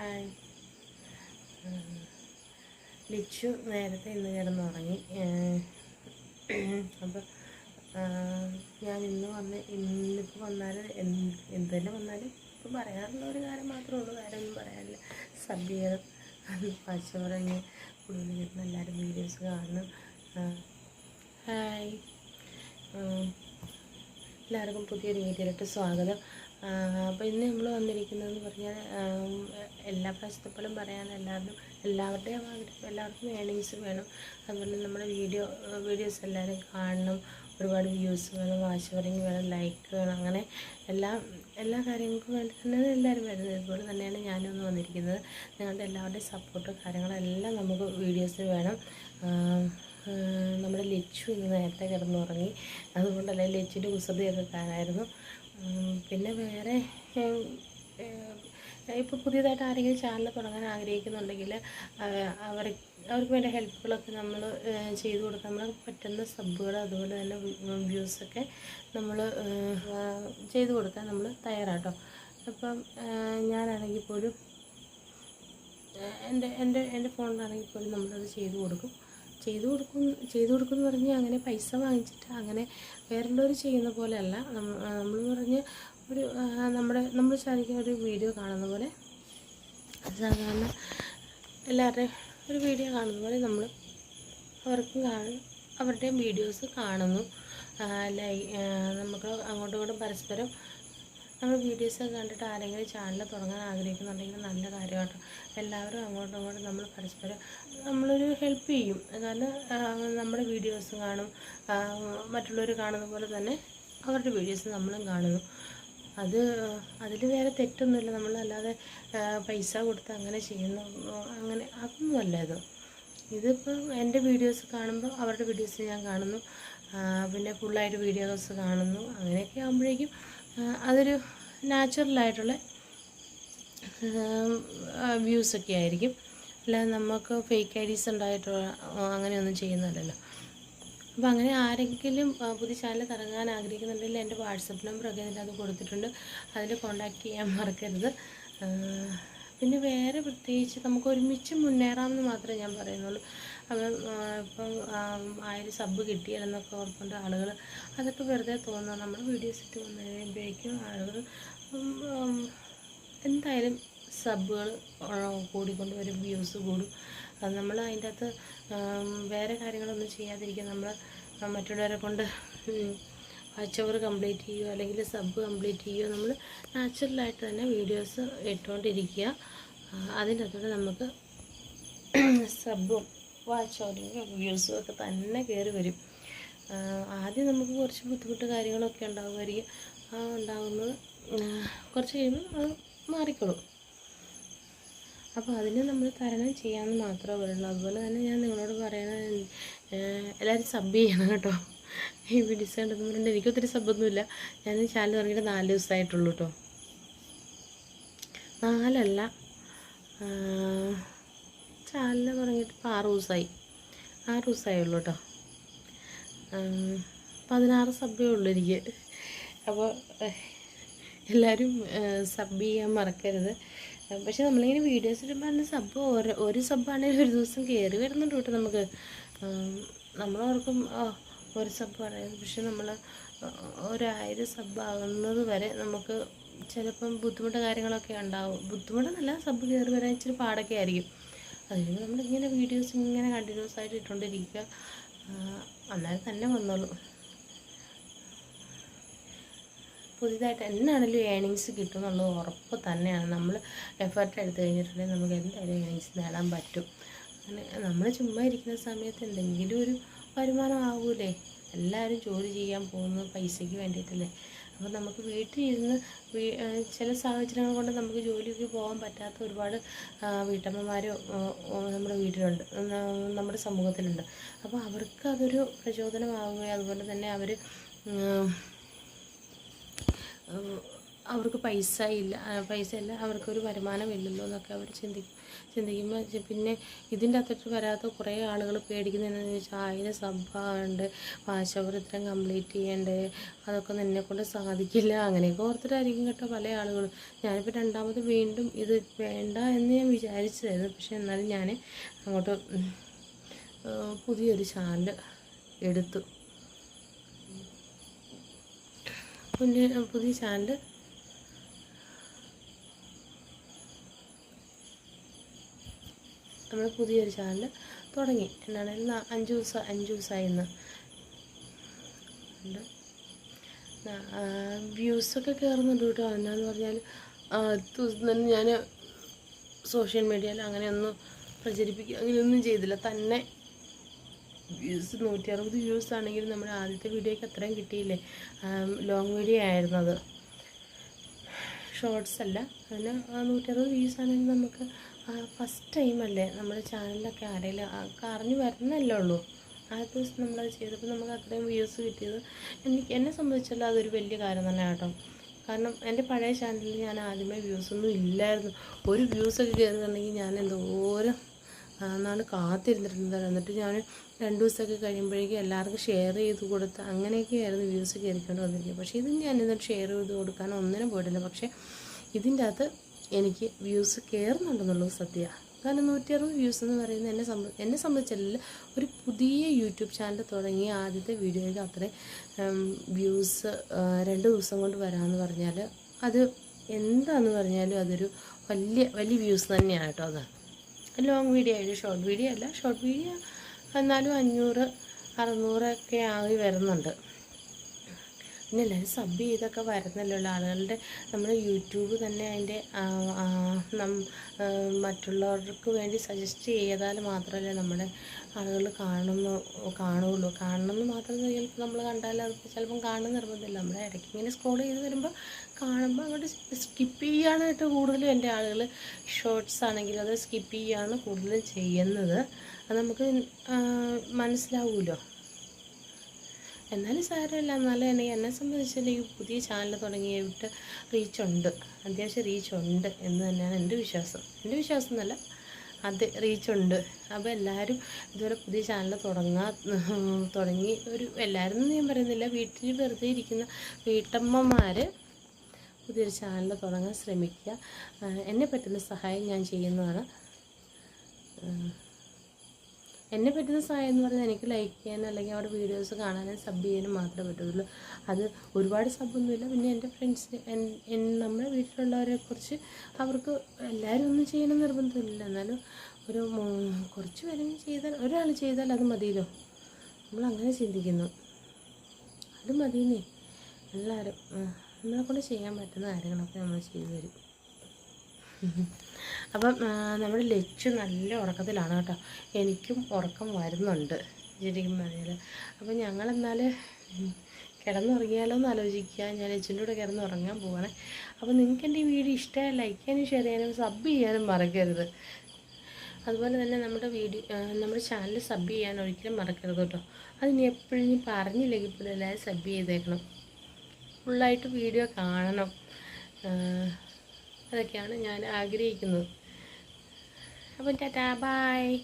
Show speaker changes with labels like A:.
A: Hi. ലിച്ചു നേരത്തെ ഇന്ന് കിടന്നുറങ്ങി. അപ്പോൾ ഞാൻ ഇന്ന് വന്ന് ഇന്നിപ്പോൾ വന്നാൽ എന്തെല്ലാം വന്നാലും ഇപ്പം പറയാറുള്ള ഒരു കാര്യം മാത്രമേ ഉള്ളൂ. കാര്യമൊന്നും പറയാനില്ല. സബ് പച്ചമുറങ്ങി പച്ചവറങ്ങി കൂടുതൽ കിട്ടുന്ന എല്ലാവരും വീഡിയോസ് കാണണം ഹായ്. എല്ലാവർക്കും പുതിയൊരു വീഡിയോയിലോട്ട് സ്വാഗതം. അപ്പോൾ ഇന്ന് നമ്മൾ വന്നിരിക്കുന്നതെന്ന് പറഞ്ഞാൽ എല്ലാ പ്രാവശ്യത്തെപ്പോലും പറയാൻ എല്ലാവരും എല്ലാവരുടെയും എല്ലാവർക്കും ഏണിങ്സ് വേണം. അതുപോലെ നമ്മുടെ വീഡിയോ വീഡിയോസ് എല്ലാവരും കാണണം. ഒരുപാട് വ്യൂസ് വേണം വാച്ച് വേണം ലൈക്ക് വേണം അങ്ങനെ എല്ലാ എല്ലാ കാര്യങ്ങൾക്കും വേണ്ടി തന്നെയാണ് എല്ലാവരും വരുന്നത്. ഇതുപോലെ തന്നെയാണ് ഞാനും ഒന്ന് വന്നിരിക്കുന്നത്. നിങ്ങളുടെ എല്ലാവരുടെയും സപ്പോർട്ടും കാര്യങ്ങളെല്ലാം നമുക്ക് വീഡിയോസ് വേണം. നമ്മുടെ ലച്ചു ഇന്ന് നേരത്തെ കിടന്നുറങ്ങി. അതുകൊണ്ടല്ലേ ലച്ചുവിന്റെ കുസൃതിയൊക്കെ കാണായിരുന്നു. പിന്നെ വേറെ ഇപ്പോൾ പുതിയതായിട്ട് ആരെങ്കിലും ചാനൽ തുടങ്ങാൻ ആഗ്രഹിക്കുന്നുണ്ടെങ്കിൽ അവർ അവർക്ക് വേണ്ട ഹെൽപ്പുകളൊക്കെ നമ്മൾ ചെയ്തു കൊടുക്കാൻ നമ്മൾ പറ്റുന്ന സബ്ബുകൾ അതുപോലെ തന്നെ വ്യൂസൊക്കെ നമ്മൾ ചെയ്തു കൊടുക്കാൻ നമ്മൾ തയ്യാറാട്ടോ. അപ്പം ഞാനാണെങ്കിൽ പോലും എന്റെ എന്റെ എന്റെ ഫോണിലാണെങ്കിൽ പോലും നമ്മളത് ചെയ്തു കൊടുക്കും. ചെയ്തു കൊടുക്കും ചെയ്തു കൊടുക്കുമെന്ന് പറഞ്ഞാൽ അങ്ങനെ പൈസ വാങ്ങിച്ചിട്ട് അങ്ങനെ വേറെയുള്ളവർ ചെയ്യുന്ന പോലെയല്ല. നമ്മൾ പറഞ്ഞ് ഒരു നമ്മുടെ നമ്മൾ ശരിക്കും ഒരു വീഡിയോ കാണുന്ന പോലെ. സാധാരണ എല്ലാവരുടെയും ഒരു വീഡിയോ കാണുന്ന പോലെ നമ്മൾ അവർക്കും കാണും അവരുടെയും വീഡിയോസ് കാണുന്നു. ലൈ നമുക്ക് അങ്ങോട്ടും ഇങ്ങോട്ടും പരസ്പരം നമ്മൾ വീഡിയോസ് കണ്ടിട്ട് ആരെങ്കിലും ചാനൽ തുടങ്ങാൻ ആഗ്രഹിക്കുന്നുണ്ടെങ്കിൽ നല്ല കാര്യമാണ് എല്ലാവരും അങ്ങോട്ടും ഇങ്ങോട്ടും നമ്മൾ പരസ്പരം നമ്മളൊരു ഹെൽപ്പ് ചെയ്യും. കാരണം നമ്മുടെ വീഡിയോസ് കാണും. മറ്റുള്ളവർ കാണുന്ന പോലെ തന്നെ അവരുടെ വീഡിയോസ് നമ്മളും കാണുന്നു. അത് അതിൽ വേറെ തെറ്റൊന്നുമില്ല. നമ്മളല്ലാതെ അല്ലാതെ പൈസ കൊടുത്ത് അങ്ങനെ ചെയ്യുന്നു. അങ്ങനെ അതൊന്നുമല്ല ഇത്. ഇതിപ്പോൾ എന്റെ വീഡിയോസ് കാണുമ്പോൾ അവരുടെ വീഡിയോസ് ഞാൻ കാണുന്നു. പിന്നെ ഫുള്ളായിട്ട് വീഡിയോസ് കാണുന്നു. അങ്ങനെയൊക്കെ ആകുമ്പോഴേക്കും അതൊരു നാച്ചുറലായിട്ടുള്ള വ്യൂസൊക്കെ ആയിരിക്കും. അല്ലാതെ നമുക്ക് ഫേക്ക് ഐ ഡീസ് ഉണ്ടായിട്ടോ അങ്ങനെയൊന്നും ചെയ്യുന്നില്ലല്ലോ അപ്പോൾ അങ്ങനെ ആരെങ്കിലും പുതിയ ചാനൽ തുടങ്ങാൻ ആഗ്രഹിക്കുന്നുണ്ടെങ്കിൽ എന്റെ വാട്സപ്പ് നമ്പറൊക്കെ ഇതിന്റെ അത് കൊടുത്തിട്ടുണ്ട്. അതിൽ കോണ്ടാക്ട് ചെയ്യാൻ മറക്കരുത്. പിന്നെ വേറെ പ്രത്യേകിച്ച് നമുക്ക് ഒരുമിച്ച് മുന്നേറാമെന്ന് മാത്രമേ ഞാൻ പറയുന്നുള്ളൂ. ആ, ഇപ്പം ആ, ആയിരം സബ് കിട്ടിയാലെന്നൊക്കെ ഓർക്കൊണ്ട് ആളുകൾ അതൊക്കെ വെറുതെ തോന്നുക നമ്മൾ വീഡിയോസ് ഇട്ട് വന്നു കഴിയുമ്പോഴേക്കും ആളുകൾ എന്തായാലും സബ്ബുകൾ കൂടിക്കൊണ്ട് വരും വ്യൂസ് കൂടും. അത് നമ്മൾ അതിന്റെ അകത്ത് വേറെ കാര്യങ്ങളൊന്നും ചെയ്യാതിരിക്കുക നമ്മൾ മറ്റുള്ളവരെ കൊണ്ട് വാച്ചവർ കംപ്ലീറ്റ് ചെയ്യുക അല്ലെങ്കിൽ സബ് കംപ്ലീറ്റ് ചെയ്യുക നമ്മൾ നാച്ചുറലായിട്ട് തന്നെ വീഡിയോസ് ഇട്ടുകൊണ്ടിരിക്കുക അതിന്റെ അകത്തോടെ നമുക്ക് സബും വാച്ച് ഓവറിങ് വ്യൂസും ഒക്കെ തന്നെ കയറി വരും. ആദ്യം നമുക്ക് കുറച്ച് ബുദ്ധിമുട്ട് കാര്യങ്ങളൊക്കെ ഉണ്ടാകുമായിരിക്കും ആ ഉണ്ടാകുന്നത് കുറച്ച് കഴിയുമ്പോൾ അത് മാറിക്കോളും. അപ്പോൾ അതിനെ നമ്മൾ തരണം ചെയ്യാമെന്ന് മാത്രമേ പറയുള്ളൂ. അതുപോലെ തന്നെ ഞാൻ നിങ്ങളോട് പറയണത് എല്ലാവരും സബ് ചെയ്യണം കേട്ടോ. ഈ വീഡിയോസ് കണ്ടെന്ന് എനിക്ക് ഒത്തിരി സബ്ബൊന്നുമില്ല. ഞാൻ ചാനൽ തുടങ്ങിയിട്ട് നാല് ദിവസമായിട്ടുള്ളൂ കേട്ടോ. നാലല്ല ചാനൽ തുടങ്ങിയിട്ട് ഇപ്പോൾ ആറ് ദിവസമായി ആറ് ദിവസമായുള്ളൂ കേട്ടോ പതിനാറ് സബ്ബേ ഉള്ളൂ എനിക്ക്. അപ്പോൾ എല്ലാവരും സബ് ചെയ്യാൻ മറക്കരുത്. പക്ഷെ നമ്മളിങ്ങനെ വീഡിയോസ് ഇടുമ്പോൾ തന്നെ സബ് ഓരോ ഒരു സബ്ബാണെങ്കിൽ ഒരു ദിവസം കയറി വരുന്നുണ്ട് കേട്ടോ നമുക്ക്. നമ്മളോർക്കും ഒരു സബ് പറയുന്നത് പക്ഷെ നമ്മൾ ഒരായിരം സബ് ആകുന്നത് വരെ നമുക്ക് ചിലപ്പം ബുദ്ധിമുട്ട് കാര്യങ്ങളൊക്കെ ഉണ്ടാവും. ബുദ്ധിമുട്ടെന്നല്ല സബ് കയറി വരാൻ ഇച്ചിരി പാടൊക്കെ ആയിരിക്കും. അതിന് നമ്മളിങ്ങനെ വീഡിയോസ് ഇങ്ങനെ കണ്ടിന്യൂസ് ആയിട്ട് ഇട്ടുകൊണ്ടിരിക്കുക അന്നേരം തന്നെ വന്നോളൂ. പുതിയതായിട്ട് എന്നാണെങ്കിലും ഏണിങ്സ് കിട്ടും എന്നുള്ളത് ഉറപ്പ് തന്നെയാണ്. നമ്മൾ എഫർട്ട് എടുത്തു കഴിഞ്ഞിട്ടുണ്ടെങ്കിൽ നമുക്ക് എന്തായാലും ഏണിങ്സ് നേടാൻ പറ്റും. അങ്ങനെ നമ്മൾ ചുമ്മാ ഇരിക്കുന്ന സമയത്ത് എന്തെങ്കിലും ഒരു വരുമാനം ആവൂലേ? എല്ലാവരും ജോലി ചെയ്യാൻ പോകുന്നത് പൈസയ്ക്ക് വേണ്ടിയിട്ടല്ലേ? അപ്പോൾ നമുക്ക് വീട്ടിൽ ഇരുന്ന് വീ- ചില സാഹചര്യങ്ങൾ കൊണ്ട് നമുക്ക് ജോലിക്ക് പോകാൻ പറ്റാത്ത ഒരുപാട് ആ, നമ്മുടെ വീട്ടിലുണ്ട് നമ്മുടെ സമൂഹത്തിലുണ്ട്. അപ്പോൾ അവർക്ക് അതൊരു പ്രചോദനമാവുകയും അതുപോലെ തന്നെ അവർ അവർക്ക് പൈസ ഇല്ല പൈസ ഇല്ല അവർക്കൊരു വരുമാനമില്ലല്ലോ എന്നൊക്കെ അവർ ചിന്തിക്കും ചിന്തിക്കുമ്പോൾ പിന്നെ ഇതിന്റെ അകത്തോട്ട് വരാത്ത കുറേ ആളുകൾ പേടിക്കുന്ന ചോദിച്ചാൽ ആയിരം സബ്ബുണ്ട് ഇത്രയും കംപ്ലീറ്റ് ചെയ്യണ്ടേ അതൊക്കെ എന്നെ കൊണ്ട് സാധിക്കില്ല അങ്ങനെയൊക്കെ ഓർത്തിട്ടായിരിക്കും കേട്ടോ പല ആളുകളും ഞാനിപ്പോൾ രണ്ടാമത് വീണ്ടും ഇത് വേണ്ട എന്ന് ഞാൻ വിചാരിച്ചതായിരുന്നു പക്ഷെ എന്നാലും ഞാൻ അങ്ങോട്ട് പുതിയൊരു ചാനൽ എടുത്തു. പുതിയ ചാനൽ നമ്മൾ പുതിയൊരു ചാനൽ തുടങ്ങി. എന്നാണ് ഇന്ന് അഞ്ച് ദിവസം അഞ്ച് ദിവസമായി ഇന്ന്. വ്യൂസൊക്കെ കയറുന്നുണ്ട് കേട്ടോ. എന്നാന്ന് പറഞ്ഞാൽ തന്നെ ഞാൻ സോഷ്യൽ മീഡിയയിൽ അങ്ങനെയൊന്നും പ്രചരിപ്പിക്കുക അങ്ങനെയൊന്നും ചെയ്തില്ല. തന്നെ വ്യൂസ് നൂറ്റി അറുപത് വ്യൂസ് ആണെങ്കിൽ നമ്മുടെ ആദ്യത്തെ വീഡിയോയ്ക്ക് അത്രയും കിട്ടിയില്ലേ? ലോങ് വീഡിയോ ആയിരുന്നു ഷോർട്സ് അല്ല. അതിന് നൂറ്ററുപത് വ്യൂസ് ആണെങ്കിൽ നമുക്ക് ഫസ്റ്റ് ടൈം അല്ലേ? നമ്മുടെ ചാനലിലൊക്കെ ആരെങ്കിലും അറിഞ്ഞു വരുന്നല്ലേ ഉള്ളൂ. ആ ദിവസം നമ്മളത് ചെയ്തപ്പോൾ നമുക്ക് അത്രയും വ്യൂസ് കിട്ടിയത് എനിക്ക് എന്നെ സംബന്ധിച്ചാലും അതൊരു വലിയ കാര്യം തന്നെ കേട്ടോ. കാരണം എന്റെ പഴയ ചാനലിൽ ഞാൻ ആദ്യമേ വ്യൂസ് ഒന്നും ഇല്ലായിരുന്നു. ഒരു വ്യൂസൊക്കെ കയറുന്നുണ്ടെങ്കിൽ ഞാൻ എന്തോരം നാൾ കാത്തിരുന്നിരുന്നത് എന്നിട്ട് ഞാൻ രണ്ട് ദിവസമൊക്കെ കഴിയുമ്പോഴേക്കും എല്ലാവർക്കും ഷെയർ ചെയ്ത് കൊടുത്ത് അങ്ങനെയൊക്കെയായിരുന്നു വ്യൂസ് കയറിക്കൊണ്ട് വന്നിരിക്കുന്നത്. പക്ഷേ ഇത് ഞാൻ എന്നിട്ട് ഷെയർ ചെയ്ത് കൊടുക്കാൻ ഒന്നിനും പോയിട്ടില്ല. പക്ഷേ ഇതിന്റെ അകത്ത് എനിക്ക് വ്യൂസ് കയറുന്നുണ്ടെന്നുള്ളത് സത്യമാണ് കാരണം നൂറ്റി അറുപത് വ്യൂസ് എന്ന് പറയുന്നത് എന്നെ സംബ എന്നെ സംബന്ധിച്ചല്ല ഒരു പുതിയ യൂട്യൂബ് ചാനൽ തുടങ്ങി ആദ്യത്തെ വീഡിയോയിൽ അത്ര വ്യൂസ് രണ്ട് ദിവസം കൊണ്ട് വരാമെന്ന് പറഞ്ഞാൽ അത് എന്താന്ന് പറഞ്ഞാലും അതൊരു വലിയ വലിയ വ്യൂസ് തന്നെയാണ് കേട്ടോ അത്. ലോങ് വീഡിയോ ആയിട്ട് ഷോർട്ട് വീഡിയോ അല്ല ഷോർട്ട് വീഡിയോ എന്നാലും അഞ്ഞൂറ് അറുന്നൂറൊക്കെ ആയി വരുന്നുണ്ട്. പിന്നെ എല്ലാവരും സബ് ചെയ്തൊക്കെ വരുന്നല്ലോ ആളുകളുടെ നമ്മുടെ യൂട്യൂബ് തന്നെ അതിന്റെ മറ്റുള്ളവർക്ക് വേണ്ടി സജസ്റ്റ് ചെയ്താൽ മാത്രമല്ലേ നമ്മുടെ ആളുകൾ കാണുന്നു കാണുകയുള്ളൂ. കാണണമെന്ന് മാത്രം ചിലപ്പോൾ നമ്മൾ കണ്ടാൽ അത് ചിലപ്പം കാണുന്ന നിർബന്ധമില്ല. നമ്മുടെ ഇടയ്ക്ക് ഇങ്ങനെ സ്ക്രോൾ ചെയ്ത് വരുമ്പോൾ കാണുമ്പോൾ അങ്ങോട്ട് സ്കിപ്പ് ചെയ്യാനായിട്ട് കൂടുതലും എന്റെ ആളുകൾ ഷോർട്സ് ആണെങ്കിൽ അത് സ്കിപ്പ് ചെയ്യാണ് കൂടുതലും ചെയ്യുന്നത്. അത് നമുക്ക് മനസ്സിലാവുമല്ലോ. എന്നാലും സാരമില്ല. എന്നാലും എന്നെ എന്നെ സംബന്ധിച്ചില്ലെങ്കിൽ പുതിയ ചാനൽ തുടങ്ങിയിട്ട് റീച്ചുണ്ട് അത്യാവശ്യം റീച്ചുണ്ട് എന്ന് തന്നെയാണ് എന്റെ വിശ്വാസം. എന്റെ വിശ്വാസം എന്നല്ല അത് റീച്ചുണ്ട് അപ്പോൾ എല്ലാവരും ഇതുപോലെ പുതിയ ചാനൽ തുടങ്ങാൻ തുടങ്ങി ഒരു എല്ലാവരും ഞാൻ പറയുന്നില്ല വീട്ടിൽ വെറുതെ ഇരിക്കുന്ന വീട്ടമ്മമാർ പുതിയൊരു ചാനൽ തുടങ്ങാൻ ശ്രമിക്കുക. എന്നെ പറ്റുന്ന സഹായം ഞാൻ ചെയ്യുന്നതാണ്. എന്നെ പറ്റുന്ന സഹായം എന്ന് പറഞ്ഞാൽ എനിക്ക് ലൈക്ക് ചെയ്യാനും അല്ലെങ്കിൽ അവിടെ വീഡിയോസ് കാണാനും സബ് ചെയ്യാനും മാത്രമേ പറ്റുള്ളൂ അത് ഒരുപാട് സബ്ബൊന്നുമില്ല പിന്നെ എന്റെ ഫ്രണ്ട്സ് നമ്മുടെ വീട്ടിലുള്ളവരെ കുറിച്ച് അവർക്ക് എല്ലാവരും ഒന്നും ചെയ്യണം നിർബന്ധമില്ല. എന്നാലും ഒരു കുറച്ച് പേരെങ്കിലും ചെയ്താൽ ഒരാൾ ചെയ്താൽ അത് മതിയല്ലോ. നമ്മൾ അങ്ങനെ ചിന്തിക്കുന്നു. അത് മതിയെന്നേ. എല്ലാവരും ആ, നമ്മളെ കൊണ്ട് ചെയ്യാൻ പറ്റുന്ന കാര്യങ്ങളൊക്കെ നമ്മൾ ചെയ്തു തരും. അപ്പം നമ്മുടെ ലച്ചു നല്ല ഉറക്കത്തിലാണ് കേട്ടോ. എനിക്കും ഉറക്കം വരുന്നുണ്ട്. ശരിക്കും പറഞ്ഞാൽ അപ്പം ഞങ്ങളെന്നാൽ കിടന്നുറങ്ങിയാലോ എന്ന് ആലോചിക്കുക. ഞാൻ ലച്ചിന്റെ കൂടെ കിടന്നുറങ്ങാൻ അപ്പം അപ്പോൾ നിങ്ങൾക്ക് എന്റെ ഈ വീഡിയോ ഇഷ്ടമായി ലൈക്ക് ചെയ്യാനും ഷെയർ ചെയ്യാനും സബ് ചെയ്യാനും മറക്കരുത്. അതുപോലെ തന്നെ നമ്മുടെ വീഡിയോ നമ്മുടെ ചാനൽ സബ് ചെയ്യാൻ ഒരിക്കലും മറക്കരുത് കേട്ടോ. അതിനി എപ്പോഴും ഇനി പറഞ്ഞില്ലെങ്കിൽ പോലും എല്ലാവരും സബ് ചെയ്തേക്കണം. ഫുള്ളായിട്ട് വീഡിയോ കാണണം. അതൊക്കെയാണ് ഞാൻ ആഗ്രഹിക്കുന്നത്. അപ്പം ടാറ്റാ ബായ്.